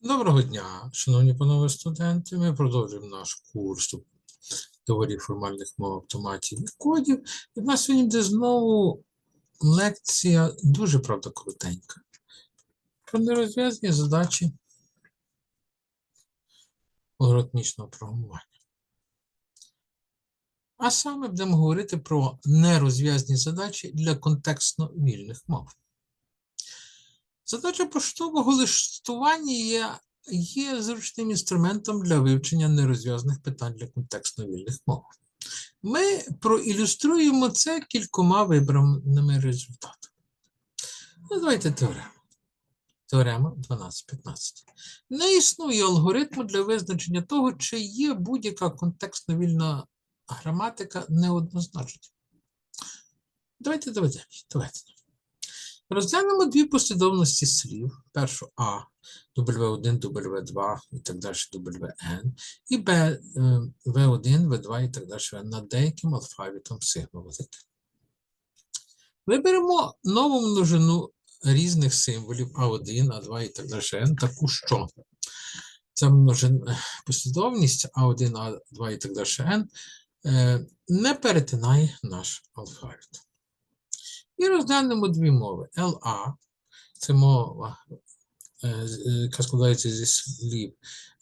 Доброго дня, шановні панове студенти. Ми продовжуємо наш курс теорії формальних мов автоматів і кодів. І в нас сьогодні буде знову лекція дуже правда коротенька. Про нерозв'язані задачі алгоритмічного програмування. А саме будемо говорити про нерозв'язані задачі для контекстно вільних мов. Задача поштового листування є, є зручним інструментом для вивчення нерозв'язаних питань для контекстно вільних мов. Ми проілюструємо це кількома вибраними результатами. Ну, давайте теорему. Теорема 12.15. Не існує алгоритму для визначення того, чи є будь-яка контекстно вільна граматика неоднозначна. Давайте доведемо. Давайте. Розглянемо дві послідовності слів. Першу А, W1, W2 і так далі WN, і Б, е, В1, В2 і так далі над деяким алфавітом сигма. Виберемо нову множину різних символів А1, А2 і так далі N, таку що ця множина, послідовність А1, А2 і так далі N е, не перетинає наш алфавіт. І розглянемо дві мови. LA це мова, е, е, яка складається зі слів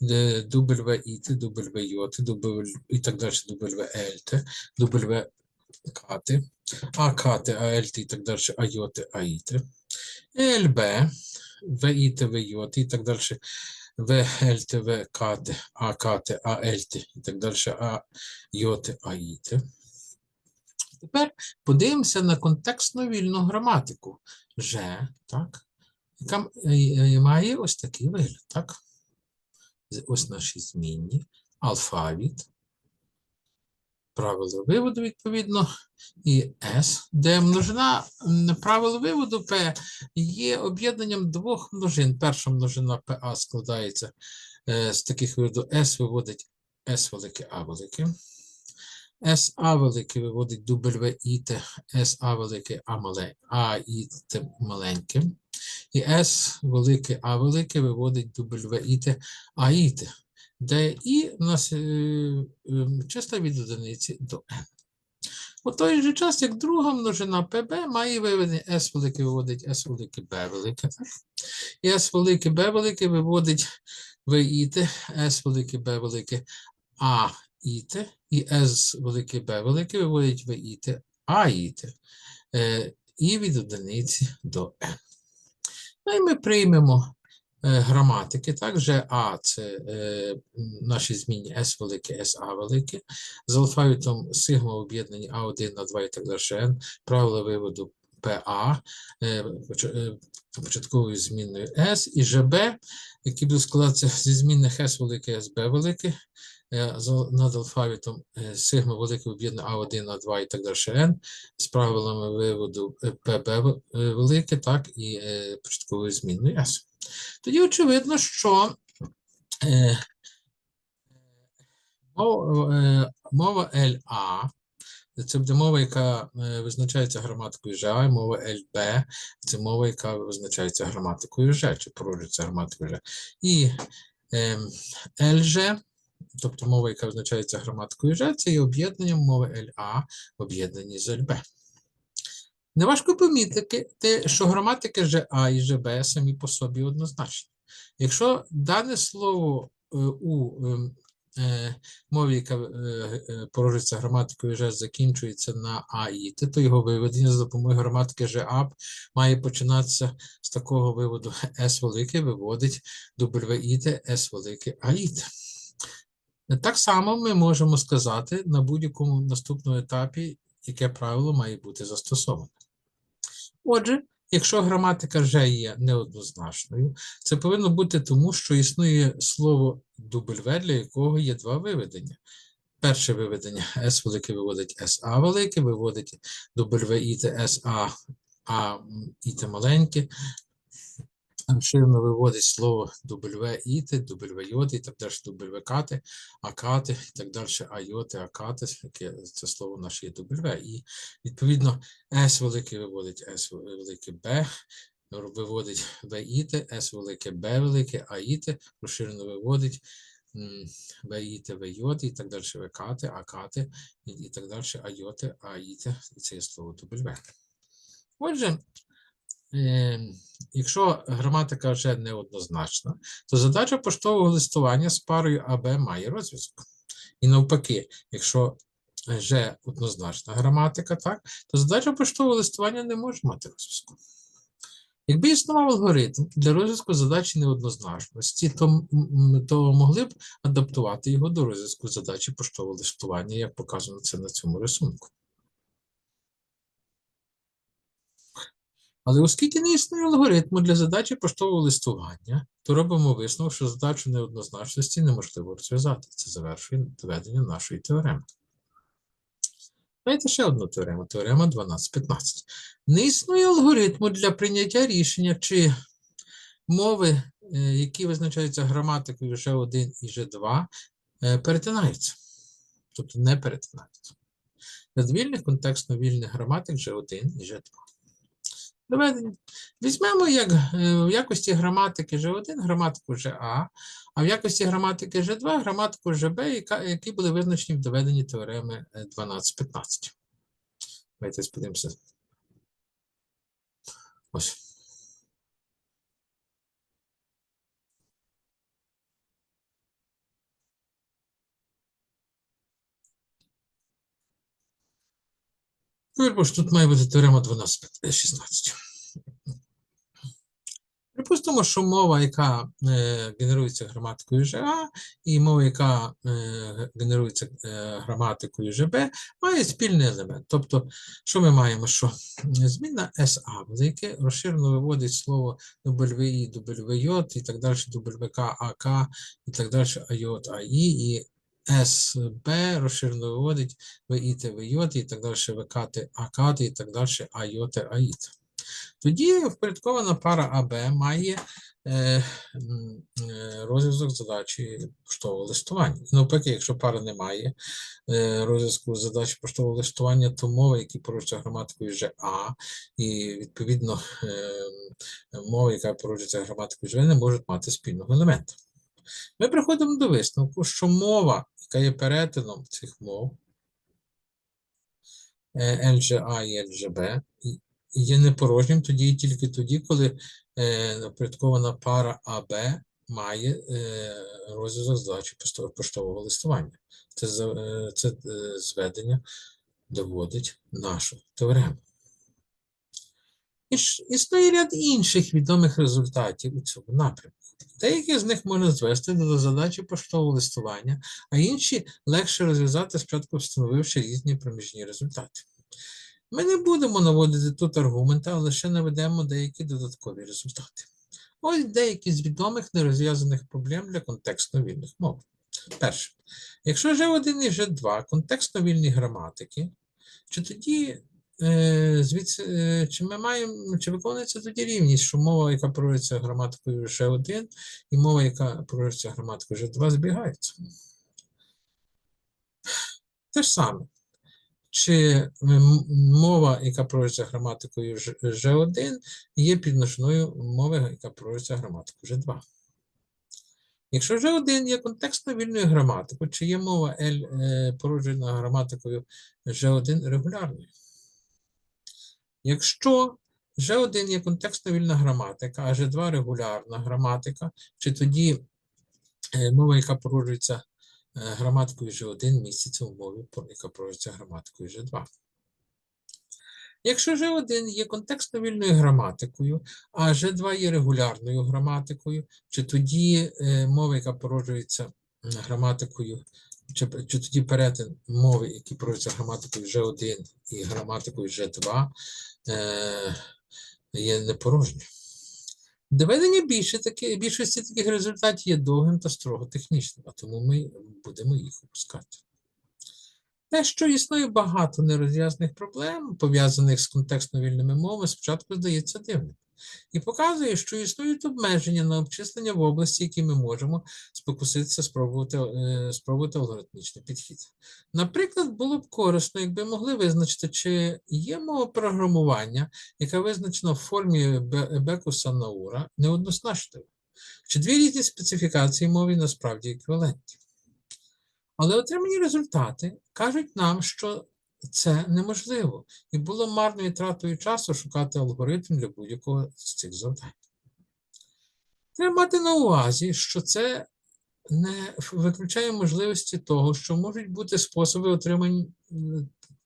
WIT, WJ, W і так далі, WLT, WKT, АКТ, АЛТ і так далі, АЙОТ, АІТ. ЛБ, ВІТ, ВЙОТ і так далі, ВЛТ, ВКТ, АКТ, АЛТ і так далі, АЙОТ, АІТ. Тепер подивимося на контекстну вільну граматику. Же, так, яка е, е, має ось такий вигляд, так? Ось наші змінні, алфавіт, правило виводу, відповідно, і S, де множина правило виводу P є об'єднанням двох множин. Перша множина PA складається е, з таких виводу S виводить S велике А велике. СА велике виводить WIT, СА велике А мале, А і Т маленьке. І С велике А велике виводить WIT, А і Т, де І у нас е, е, числа від одиниці до N. У той же час, як друга множина ПБ має виведення S велике виводить S велике Б велике. І S велике Б велике виводить ВІТ, S велике Б велике А іт, і S велике Б велике виводить в іт, А іт, е, і від одиниці до N. Ну і ми приймемо е, граматики, так, же А це е, наші змінні S велике, SA велике, з алфавітом сигма об'єднані А1, А2 і так далі, N, правила виводу ПА, е, е, початковою змінною S і ЖБ, які будуть складатися зі змінних S велике, SB велике, е, над алфавітом е, сигма велике об'єднане А1, А2 і так далі N, з правилами виводу е, ПБ е, велике, так, і е, початковою змінною S. Тоді очевидно, що е, мова, е, LA це буде мова, яка е, визначається граматикою Ж, мова ЛБ це мова, яка визначається граматикою Ж, чи породжується граматикою Ж. І ем, ЛЖ, тобто мова, яка визначається граматикою Ж, це є об'єднанням мови ЛА в об'єднанні з ЛБ. Неважко помітити, те, що граматики ЖА і ЖБ самі по собі однозначні. Якщо дане слово е, у ем, е, мові, яка е, породжується граматикою Ж, закінчується на АІТ, то його виведення за допомогою граматики ЖАП має починатися з такого виводу С велике виводить WІТ, С велике АІТ. Так само ми можемо сказати на будь-якому наступному етапі, яке правило має бути застосоване. Отже, якщо граматика вже є неоднозначною, це повинно бути тому, що існує слово W, для якого є два виведення. Перше виведення S велике виводить SA велике, виводить WIT SA, а м, іте маленьке. Ширно виводить слово WIT, WJ і так далі, WKT, АКАТи і так далі, айоти, акати, яке це слово наше є W. І відповідно S велике виводить S велике B, виводить ВІТ, С велике, Б велике, АІТ, розширено виводить м, ВІТ, ВЙ і так далі, ВКТ, АКТ і, так далі, АЙОТ, АІТ, і це є слово W. Отже, якщо граматика вже неоднозначна, то задача поштового листування з парою АБ має розв'язок. І навпаки, якщо вже однозначна граматика, так, то задача поштового листування не може мати розв'язку. Якби існував алгоритм для розв'язку задачі неоднозначності, то, то могли б адаптувати його до розв'язку задачі поштового листування, як показано це на цьому рисунку. Але оскільки не існує алгоритму для задачі поштового листування, то робимо висновок, що задачу неоднозначності неможливо розв'язати. Це завершує доведення нашої теореми. Знаєте ще одну теорему. Теорема 12.15. Не існує алгоритму для прийняття рішення, чи мови, е, які визначаються граматикою G1 і G2, е, перетинаються. Тобто не перетинаються. Задовільних контекстно вільних граматик G1 і G2. Доведення. Візьмемо як е, в якості граматики G1 граматику GA, а в якості граматики G2 граматику GB, які були визначені в доведенні теореми е, 12.15. Давайте сподивимося. Ось. Вірбо ж тут має бути теорема 12.16. Припустимо, що мова, яка е, генерується граматикою GA, і мова, яка е, генерується е, граматикою GB, має спільний елемент. Тобто, що ми маємо? Що зміна SA, велике розширено виводить слово WI, WJ і так далі, WK, AK, і так далі, IJ, AI, і SB розширено виводить VIT, VJ, і так далі, VKT, AKT, і так далі, IJ, AIT. Тоді впорядкована пара АБ має е, е, розв'язок задачі поштового листування. Навпаки, якщо пара не має е, розв'язку задачі поштового листування, то мови, які порушуються граматикою вже А, і відповідно е, мови, яка порушується граматикою вже не можуть мати спільного елемента. Ми приходимо до висновку, що мова, яка є перетином цих мов, е, LGA і і- є непорожнім тоді і тільки тоді, коли е, напорядкована пара АБ має е, розв'язок посто- поштового листування. Це, е, це е, зведення доводить нашу теорему. І існує ряд інших відомих результатів у цьому напрямку. Деякі з них можна звести до задачі поштового листування, а інші легше розв'язати, спочатку встановивши різні проміжні результати. Ми не будемо наводити тут аргументи, а лише наведемо деякі додаткові результати. Ось деякі з відомих нерозв'язаних проблем для контекстно вільних мов. Перше. Якщо G1 і G2 контекстно вільні граматики, чи тоді звідси, е, чи ми маємо, чи виконується тоді рівність, що мова, яка проводиться граматикою G1, і мова, яка проводиться граматикою G2, збігаються? Те ж саме. Чи мова, яка проводиться граматикою Ж- G1, є підношною мови, яка проводиться граматикою G2? Якщо G1 є контекстно вільною граматикою, чи є мова L е, породжена граматикою G1 регулярною? Якщо G1 є контекстно вільна граматика, а G2 регулярна граматика, чи тоді е, мова, яка породжується е, граматикою G1, міститься в мові, яка породжується граматикою G2? Якщо G1 є контекстно вільною граматикою, а G2 є регулярною граматикою, чи тоді е, мова, яка породжується граматикою, чи, чи тоді перетин мови, які породжуються граматикою G1 і граматикою G2, е, є непорожнім. Доведення більше таки, більшості таких результатів є довгим та строго технічним, а тому ми будемо їх опускати. Те, що існує багато нерозв'язаних проблем, пов'язаних з контекстно вільними мовами, спочатку здається дивним. І показує, що існують обмеження на обчислення в області, які ми можемо спокуситися спробувати, е, спробувати алгоритмічний підхід. Наприклад, було б корисно, якби могли визначити, чи є мова програмування, яка визначена в формі Бекуса Наура, неоднозначною, чи дві різні специфікації мови насправді еквівалентні. Але отримані результати кажуть нам, що це неможливо, і було марною тратою часу шукати алгоритм для будь-якого з цих завдань. Треба мати на увазі, що це не виключає можливості того, що можуть бути способи отримання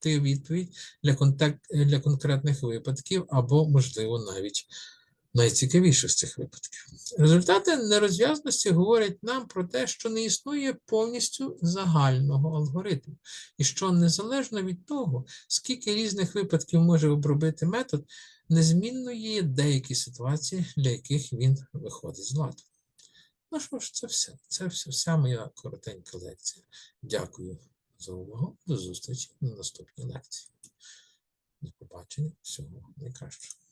відповідь для, контек- для конкретних випадків, або, можливо, навіть найцікавіших з цих випадків. Результати нерозв'язності говорять нам про те, що не існує повністю загального алгоритму, і що незалежно від того, скільки різних випадків може обробити метод, незмінно є деякі ситуації, для яких він виходить з ладу. Ну що ж, це все. Це все, вся моя коротенька лекція. Дякую за увагу. До зустрічі на наступній лекції. До побачення. Всього найкращого.